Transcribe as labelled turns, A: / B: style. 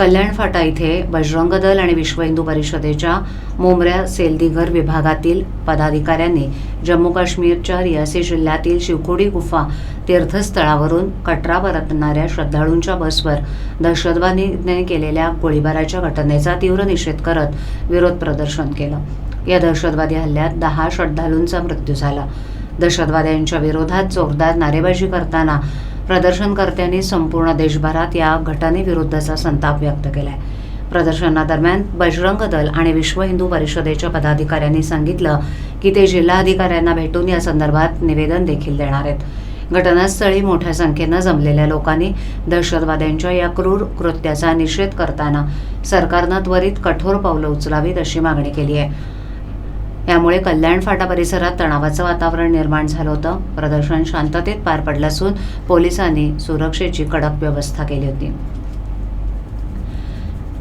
A: कल्याण फाटा इथे बजरंग दल आणि विश्व हिंदू परिषदेच्या मोमऱ्या सेलदिगर विभागातील पदाधिकाऱ्यांनी जम्मू काश्मीरच्या रियासी जिल्ह्यातील शिवकोडी गुफा तीर्थस्थळावरून कटरा परतणाऱ्या श्रद्धाळूंच्या बसवर दहशतवादीने केलेल्या गोळीबाराच्या घटनेचा तीव्र निषेध करत विरोध प्रदर्शन केलं. या दहशतवादी हल्ल्यात दहा श्रद्धाळूंचा मृत्यू झाला. दहशतवाद्यांच्या विरोधात जोरदार नारेबाजी करताना प्रदर्शनकर्त्यांनी संपूर्ण देशभरात या घटनेविरुद्धचा संताप व्यक्त केलाय. प्रदर्शनादरम्यान बजरंग दल आणि विश्व हिंदू परिषदेच्या पदाधिकाऱ्यांनी सांगितलं की ते जिल्हाधिकाऱ्यांना भेटून या संदर्भात निवेदन देखील देणार आहेत. घटनास्थळी मोठ्या संख्येनं जमलेल्या लोकांनी दहशतवाद्यांच्या या क्रूर कृत्याचा निषेध करताना सरकारनं त्वरित कठोर पावलं उचलावीत अशी मागणी केली आहे. यामुळे कल्याण फाटा परिसरात तणावाचं वातावरण निर्माण झालं होतं. प्रदर्शन शांततेत पार पडलं असून पोलिसांनी सुरक्षेची कडक व्यवस्था केली होती.